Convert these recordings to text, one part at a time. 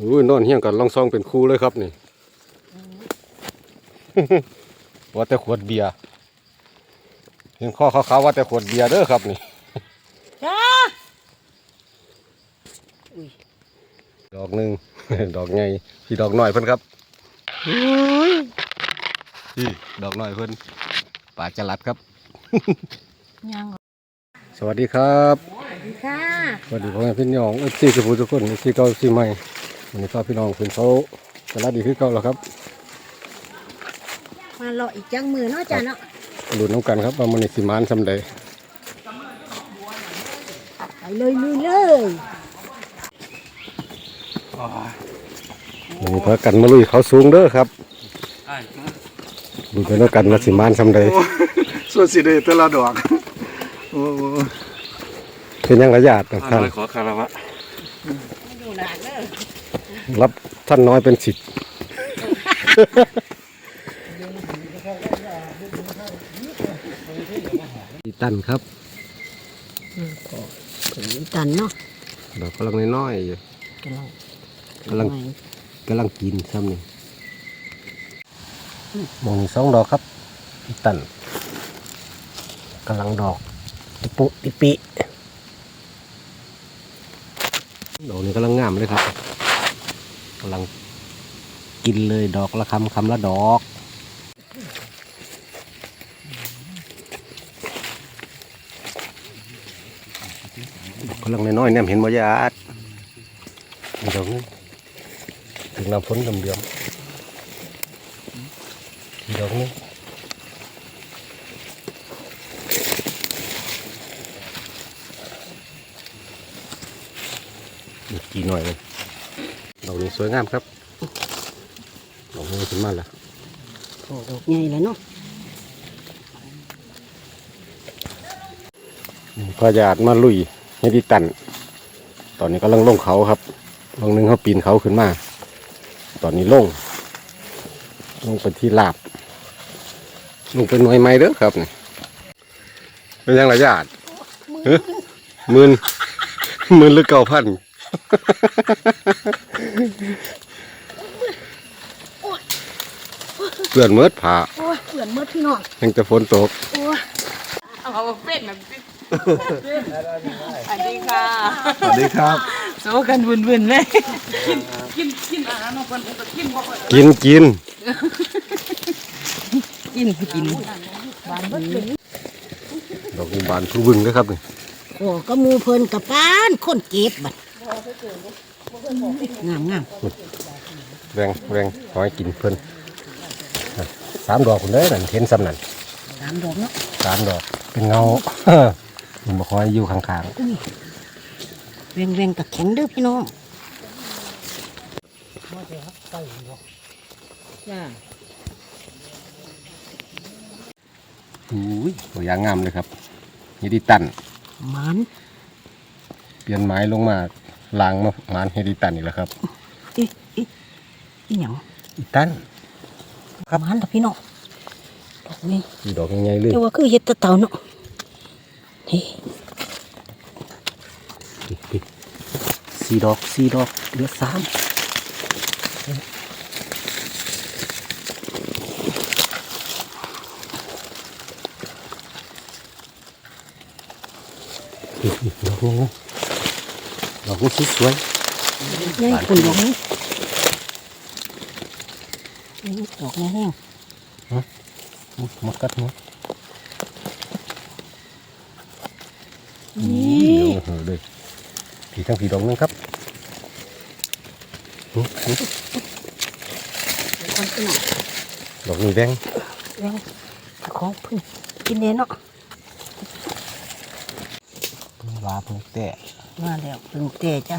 อุ้ยนอนเฮี้ยงกันลองซองเป็นคู่เลยครับนี่ว่าแต่ขวดเบียร์เห็นข้อเขาวๆว่าแต่ขวดเบียร์เด้อครับนี่จ้าดอกหนึ่งดอกไงพี่ดอกหน่อยเพิ่นครับพี่ดอกหน่อยเพิ่นป่าจลัดครับยังสวัสดีครับ สวัสดีค่ะ สวัสดีพ่อแม่พี่น้องเอฟซีสุภูทุกคนเอฟซีเก่าซีใหม่ วันนี้ก็พี่น้องเป็นเขาจลัดดีขึ้นเก่าแล้วครับมาเลาะอีกจังมือเนาะจ้าเนาะดูน้ำกันครับว่ามันสิมานสำใดไปเลยลุยเลยวันนี้พากันมาลุยเขาสูงเด้อครับดูไปแล้วกันว่าสิมานสำใดส่วนสิเดแต่ละดอกโอ้โหเป็นยังระยะต่างน้อยขอคารวะดูหนักเด้อๆ รับท่านน้อยเป็นสิทธิ์ตันครับถึงตันเนาะดอกกำลังน้อยๆอยู่กำลังกำลังกำลังกินซ้ำนี่มองสองดอกครับอีตันกำลังดอกติปุติปิดอกนี้กำลังงามเลยครับกำลังกินเลยดอกละคำคำละดอกกำลังน้อยๆเนี่ยเห็นบรรยาดนี่ดอกนี้ถึงน้ำฝนเดือมๆดอกนี้อีกกี่หน่อยเลย ดอกนี้สวยงามครับดอกนี้ขึ้นมาแล้วโอ้ดอกใหญ่เลยเนาะพระญาติมาลุยให้ดิตัน ตอนนี้กำลังลงเขาครับลงหนึงเขาปีนเขาขึ้นมา ตอนนี้ลง ลงไปที่ลาบ ลงเป็นหน่วยไม้เด้อครับนี่เป็นยังระยะเฮ้ยหมื่นหมื่นหรือเก้าพัน เปื่อนเมิดผาโอ้ยเปื่อนเมื่อพี่น้องยังจะฝนตก โอ้ยเอาเป็ดนะพี่สวัสดีค่ะ สวัสดีครับโซกันวุ่นๆเลย กินกินกินอาหารของคนอื่นก็กินบ่ค่อยกินกินกินกินบานเบิดเลยดอกนี้บานผู้บึงเด้อครับนี่โอ้ก็หมูเพลินกับปานคนเก็บบัด งามงามแรงแรงขอให้กินเพิ่นสามดอกคนเด้อนั่นเห็นซ้ำนั่นสามดอกเนาะสามดอกเป็นเงาผมบอกให้อยู่ข้างเวงเวงกับแข็งเด้อพี่น้องจ้าๆอุ้ยตัวอยางงามเลยครับนี่ดิตันมันเปลี่ยนไม้ลงมา ล้างมาหมานเฮดิตันอีกแล้วครับเอ๊ะเอ๊ะอีหยังอีตันครับมันกับพี่น้องดอกนี้อีดอกใหญ่ๆเลยแต่ว่าคือเห็ดแตะเต่าเนาะเฮ้ปิดสี่ดอกสี่ดอกเหลือสามอีกอีกดอกนึงนะ ดอกนี้สวยยายคุณดอกนี้นี่ดอกแห้งๆอุ๊ยหมดกัดหมดๆนี่เดี๋ยวเหอะเลยผีทั้งผีดอกนึงครับอุ๊ยอุ๊ยคนขนาดดอกนี้แดงแรงของเพึ่งกินเน่เนาะลาเพิ่งแตะ มาแล้วเพึ่งเตะจ้ะ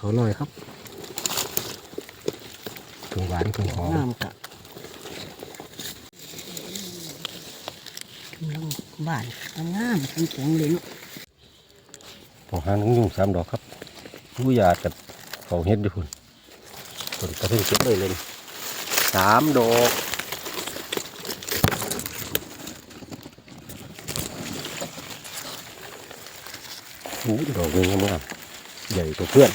ขอหน่อยครับเพิ่งหวานเพิ่งหอมงามกะกำลังบานงามๆแข็งๆเลยเนาะพอหาน้องยุ่งสามดอกครับผู้ยากับเขาเฮ็ดอยู่คุณผลกระเพิ่งเก็บเลยเลยสามดอก อู้ดอกนี้งามใหญ่กว่าเพื่อน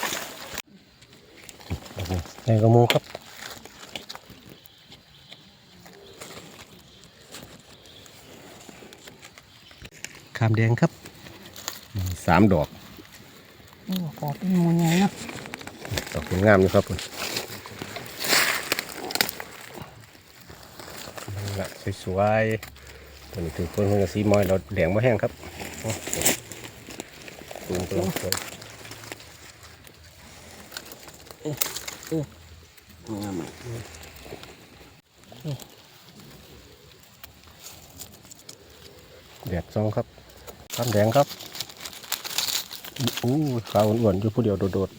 ใหญ่กว่าหมูครับขามแดงครับมีสามดอกโอ้ขอเป็นหมูใหญ่เนาะดอกงามอยู่ครับนี่ละสวยๆตัวนี้ถือคนคนกับสีมอยเราแดงมาแห้งครับโอ้ สูงตัวสวยงามแดดซองครับข้ามแดงครับอู้ขาวอ้วนๆอยู่ผู้เดียวโดด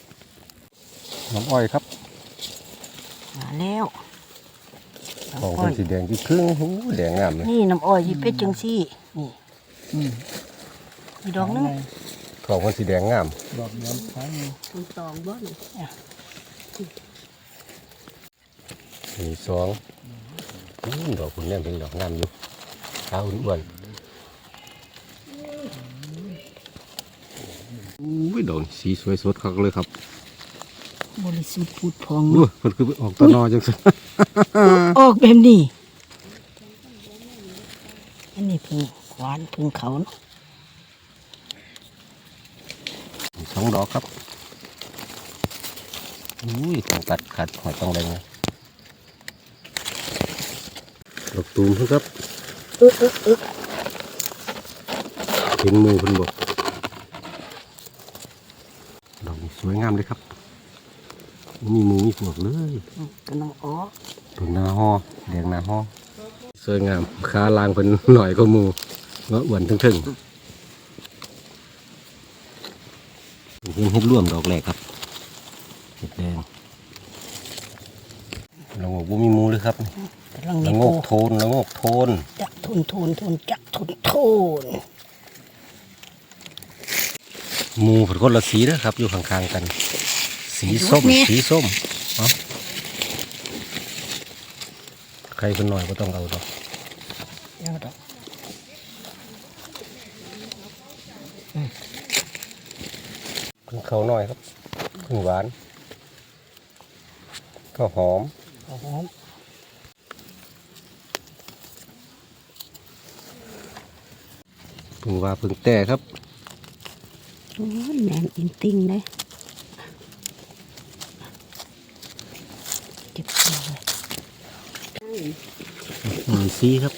ๆน้ำอ้อยครับ มาแล้วของน้ำคอ้อนสีแดงที่ครึ่งหูแดงงามเลยนี่น้ำอ้อยยี่เป็ดจังซี่ นี่ อีกดอกหนึงของคนสีแดงงามดอกน้ำค้างคุณตองบ่นี่มีสองอู้ดอกคุณแน่เป็นดอกงามอยู่ขาวอ้วนๆอู้ยดอกสีสวยสดคักเลยครับบริสุทธิ์พูดพองอู้เพิ่นคือออกตอนอจังสิออกแบบนี้ อันนี้พึ่งหวานพึ่งเขาเนาะ ส องดอกครับอุ้ยต้องตัดขาดหอยต้องแรงนะดอกตูมครับเออเออเออเห็นหมูเพิ่นบอกดอกนี้สวยงามเลยครับบ่มีหมูมีพวกเลยกำลังออกตัวหน้าห่อแดงหน้าห่อสวยงามขาลางเพิ่นหน่อยก็หมูเงาะอ้วนทึ่งๆ เห็นเห็ดร่วมดอกแรกครับเห็ดแดงเราบอกว่ามีหมูเลยครับกำลังละมีโงปูกโทนละโงกโทนจักทุนทุนทุนจักทุนทุนหมูผลคนละสีนะครับ อยู่ข้างๆกัน สีส้ม สีส้มเอาใครเป็นหน่อยก็ต้องเอาดอก เดี๋ยวดอก ขึ้น เขาหน่อยครับขึ้นหวานก็หอมหอมพึ่งว่าพึ่งแต่ครับโอ้ยแมนอินติ้งเลยเก็บตัวเลยมีสีครับ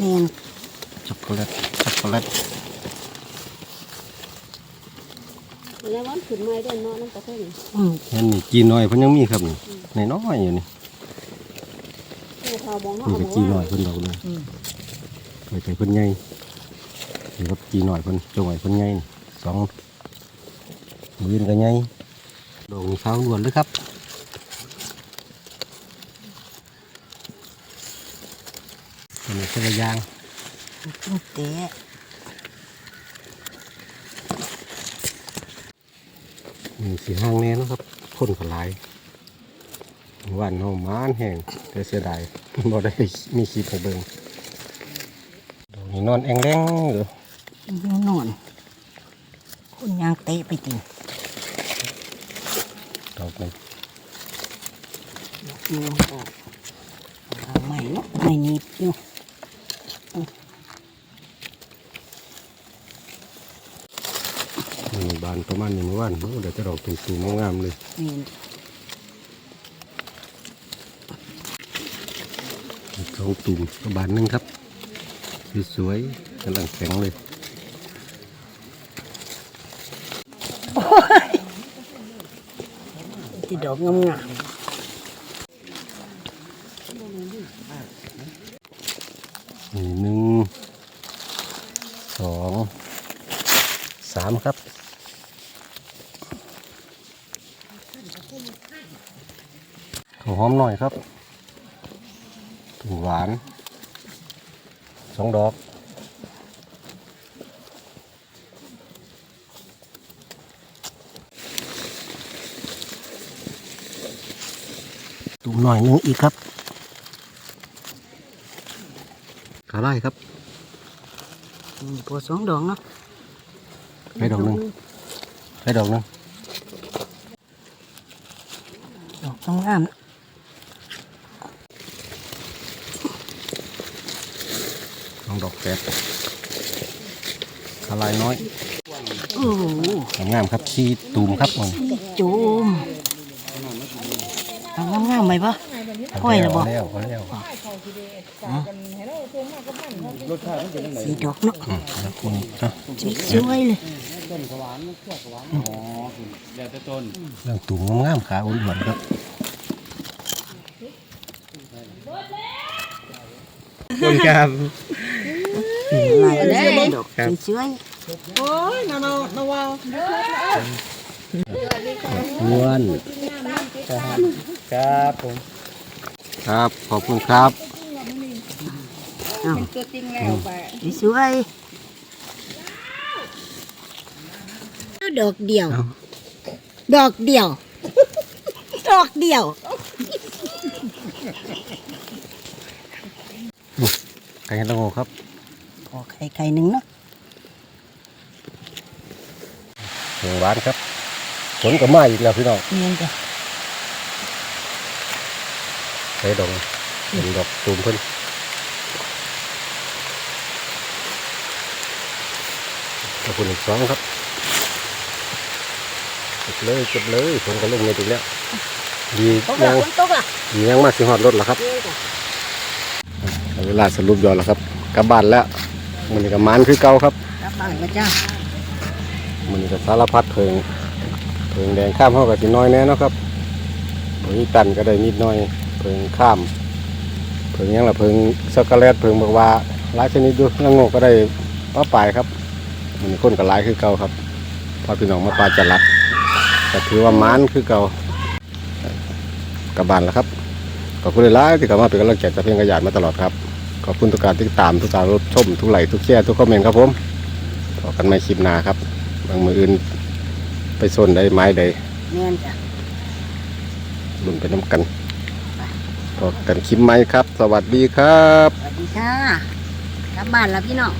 แมนช็อกโกแลตช็อกโกแลต แล้ววันขึ้นไม้ด้วยเนาะน้ำตาเพิ่นอืมนั่นนี่จีน้อยเพิ่นยังมีครับนี่ในน้อยๆอยู่นี่แม่พาวบอกเนาะนี่เอาก็มาจีน้อว่ายเพิ่นดอกเลยไปไก่เพิ่นใหญ่นี่ครับจีน้อยเพิ่นจงไว้เพิ่นใหญ่นี่สองมือนก็ใหญ่ดอกสาวล้วนเลยครับอันนี้เป็นระยางจิ้งเตะ มีสีห้างแน่เนาะครับพ่นขลายวันเฮามานแห้งแต่เสียดายบ่ได้มีคลิปให้เบิ่งดอกนี้นอนแองแรงอยู่ยูนอนคนยางเตะไปติดอกนี้ยูออกเอาใหม่เนาะไม่หนีบอยู่ นี่บานประมาณนี้เมื่อวานโอ้เดี๋ยวจะดอกตูมๆงามๆเลยแมนสองตุ่มก็บานหนึงครับสวยๆกำลังแข็งเลยที่ดอกงามงามนี่หนึ่งสองสามครับ ข้าวหอมหน่อยครับถั่วหวานสองดอกตุ่มหน่อยหนึงอีกครับขาไล่ครับอืมนี่พอสองดอกเนาะให้ดอกหนึงให้ดอกหนึง ด อกต้องงามลองดอกแฝดคาลายน้อยโอ้โหงามๆครับชีตูมครับมึงจูมเอางามๆไหมปะห้อยเหรอบ่เาแล้วเอาแล้วสีดอกเนาะอืมแล้วคุณเนาะสวยๆเลยเรื่องตูมงามๆขาอ้วนๆครับ คนครับลายเลยดอกสวยโอ้ยนานานาว่าอ้วนครับผม ครับ ขอบคุณครับๆอ้าวสวยๆดอกเดียว ดอกเดียว ดอกเดียว ไก่ละโงครับพอไข่ไข่หนึ่งเนาะเหียงหวานครับฝนก็มาอีกแล้วพี่น้องเนียนจ้ะใส่ดอกเป็นดอกตูมเพิ่นขอบคุณอีกสองครับเก็บเลยเก็บเลยฝนก็ลงเงินอีกแล้วดีตกยัละงฝนตกละดียังมาสิฮอดรถแล้วครับ เวลาสรุปยอดแล้วครับกลับบ้านแล้วมันนี่ก็มานคือเก่าครับกลับบ้านมาจ้ามันนี่ก็สารพัดเพิงเพิงแดงข้ามเข้ากับสิน้อยแน่เนาะครับเพิงอีตันก็ได้นิดหน่อยเพิงข้ามเพิงหยังละเพิงช็อกโกแลตเพิงบอกว่าหลายชนิดดูละโงกก็ได้ป้าปลายครับมันนี่คนก็หลายคือเก่าครับพอพี่น้องมาปลาจะรัดก็ถือว่ามานคือเก่ากลับบ้านแล้วครับ ขอบคุณหลายๆที่เข้ามาเป็นกำลังใจจะเพียงกระยานมาตลอดครับ ขอบคุณทุกการติดตามทุกการรับชมทุกไลค์ทุกแชร์ทุกคอมเมนต์ครับผมพบกันใหม่คลิปหน้าครับบางมืออื่นไปโซนได้ไม้ใดเนียนจ้ะลุ่นไปน้ำกันพบกันคลิปไหมครับ สวัสดีครับ สวัสดีค่ะกลับบ้านแล้วพี่น้อง